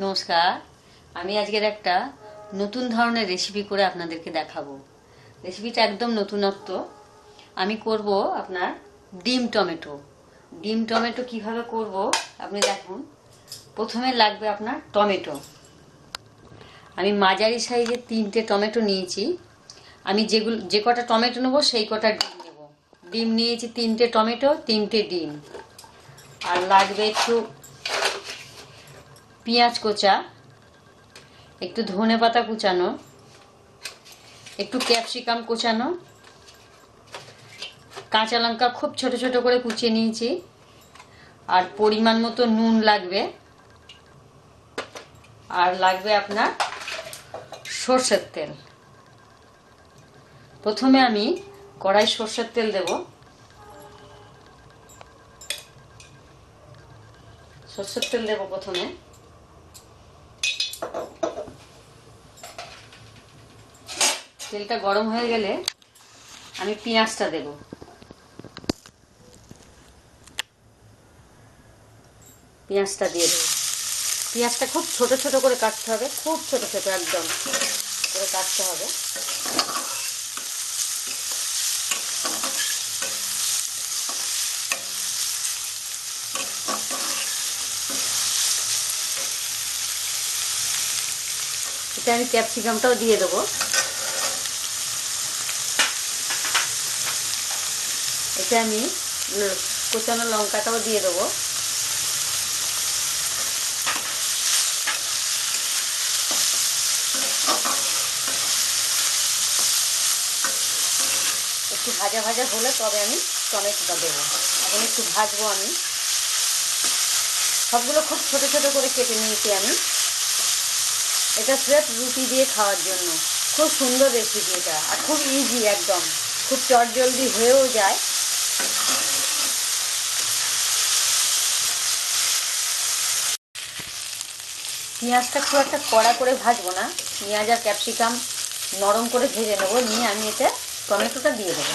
নমস্কার। আমি আজকের একটা নতুন ধরনের রেসিপি করে আপনাদেরকে দেখাবো। রেসিপিটা একদম নতুনত্ব। আমি করব আপনার ডিম টমেটো। ডিম টমেটো কীভাবে করব আপনি দেখুন। প্রথমে লাগবে আপনার টমেটো। আমি মাঝারি সাইজে তিনটে টমেটো নিয়েছি। আমি যেগুলো, যে কটা টমেটো নেব সেই কটা ডিম নেব। ডিম নিয়েছি তিনটে টমেটো, তিনটে ডিম। আর লাগবে একটু পেঁয়াজ কোচা, একটু ধনে পাতা কুচানো, একটু ক্যাপসিকাম কোচানো, কাঁচা লঙ্কা খুব ছোট ছোট করে কুচিয়ে নিয়েছি, আর পরিমাণ মতো নুন লাগবে, আর লাগবে আপনার সর্ষের তেল। প্রথমে আমি কড়াই সর্ষের তেল দেব। সর্ষের তেল দেব প্রথমে। তেলটা গরম হয়ে গেলে আমি পেঁয়াজটা দেব। পেঁয়াজটা দিয়ে দেবো। পেঁয়াজটা খুব ছোট ছোট করে কাটতে হবে, খুব ছোট ছোট একদম করে কাটতে হবে। এটা আমি ক্যাপসিকামটাও দিয়ে দেবো। এটা আমি কুচানো লঙ্কাটাও দিয়ে দেবো। একটু ভাজা ভাজা হলে তবে আমি টমেটোটা দেবো। এখন একটু ভাজবো আমি। সবগুলো খুব ছোট ছোট করে কেটে নিয়েছি আমি। এটা স্রেফ রুটি দিয়ে খাওয়ার জন্য। খুব সুন্দর রেসিপি এটা, আর খুব ইজি একদম। খুব চটজলদি হয়েও যায়। পেঁয়াজটা খুব একটা কড়া করে ভাজবো না। পেঁয়াজ আর ক্যাপসিকাম নরম করে ভেজে নেব। নিয়ে আমি এতে টমেটোটা দিয়ে দেবো।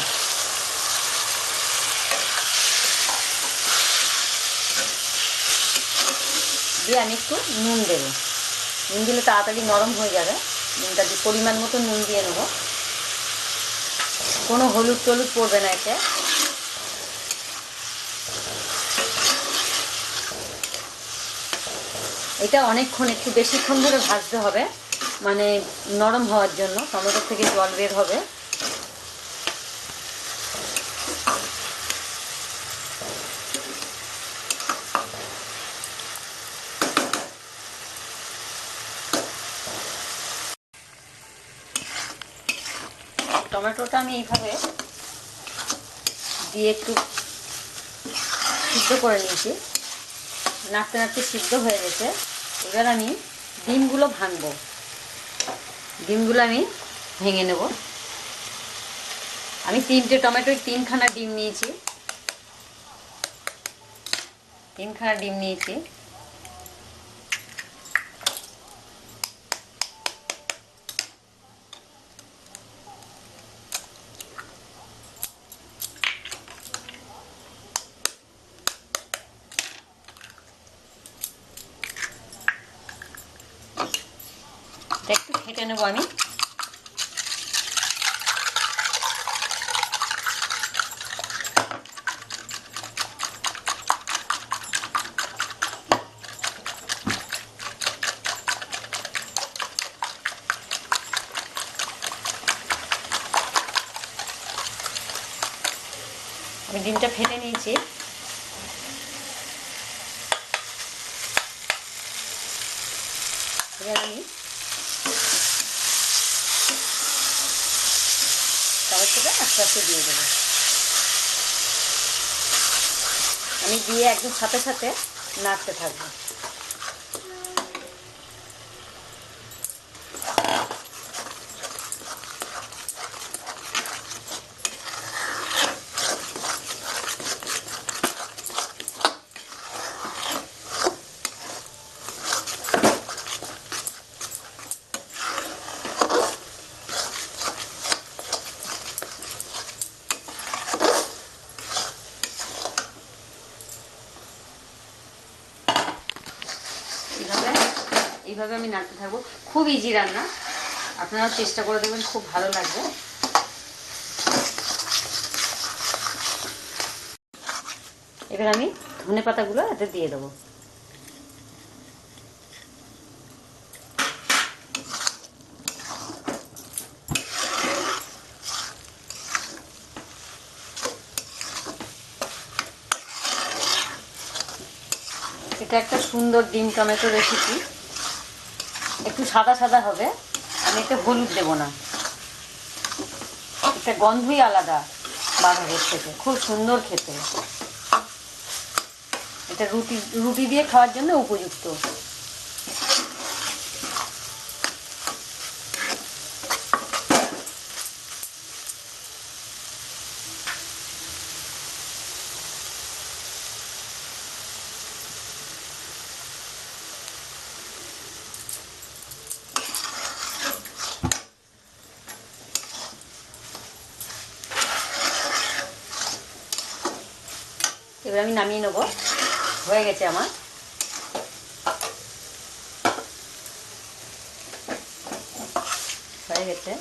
দিয়ে আমি একটু নুন দেবো। নুন দিলে তাড়াতাড়ি নরম হয়ে যাবে। নুনটা পরিমাণ মতো নুন দিয়ে নেব। কোনো হলুদ টলুদ পড়বে না এতে। এটা অনেকক্ষণ একটু বেশিক্ষণ ধরে ভাজতে হবে। মানে নরম হওয়ার জন্য। টমেটো থেকে জল বের হবে। টমেটোটা আমি এইভাবে দিয়ে একটু সিদ্ধ করে নিয়েছি। নাড়তে নাড়তে সিদ্ধ হয়ে গেছে। এবার আমি ডিমগুলো ভাঙবো। ডিমগুলো আমি ভেঙে নেব। আমি তিনটে টমেটোর তিনখানা ডিম নিয়েছি। তিনখানা ডিম নিয়েছি। ফেটে নেব আমি। আমি ডিমটা ফেটে নিয়েছি। এবার আমি আস্তে আস্তে দিয়ে দেবো। আমি দিয়ে একদম সাথে সাথে নাড়তে থাকব। এইভাবে আমি নাড়তে থাকব। খুব ইজি রান্না। আপনারাও চেষ্টা করে দেখবেন, খুব ভালো লাগবে। এবার আমি ধনে পাতাগুলো এতে দিয়ে দেবো। এটা একটা সুন্দর ডিম টমেটো রেসিপি একটু সাদা সাদা হবে। আমি এতে হলুদ দেব না। এটা গন্ধই আলাদা বাঁধাকপির থেকে। খুব সুন্দর খেতে। এটা রুটি রুটি দিয়ে খাওয়ার জন্য উপযুক্ত। এবার আমি নামিয়ে নেব। হয়ে গেছে আমার। হয়ে গেছে।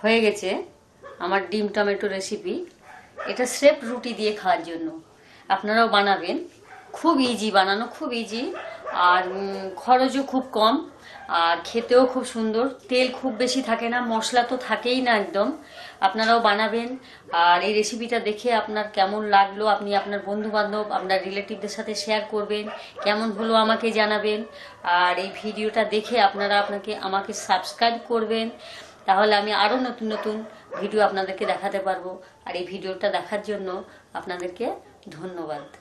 হয়ে গেছে আমার ডিম টমেটো রেসিপি এটা স্রেফ রুটি দিয়ে খাওয়ার জন্য। আপনারাও বানাবেন। খুব ইজি বানানো, খুব ইজি আর খরচও খুব কম, আর খেতেও খুব সুন্দর। তেল খুব বেশি থাকে না, মশলা তো থাকেই না একদম। আপনারাও বানাবেন, আর এই রেসিপিটা দেখে আপনার কেমন লাগল, আপনি আপনার বন্ধু বান্ধব আপনার রিলেটিভদের সাথে শেয়ার করবেন, কেমন হলো আমাকে জানাবেন। আর এই ভিডিওটা দেখে আপনারা আপনাকে, আমাকে সাবস্ক্রাইব করবেন। তাহলে আমি আরও নতুন নতুন ভিডিও আপনাদেরকে দেখাতে পারব। আর এই ভিডিওটা দেখার জন্য আপনাদেরকে ধন্যবাদ।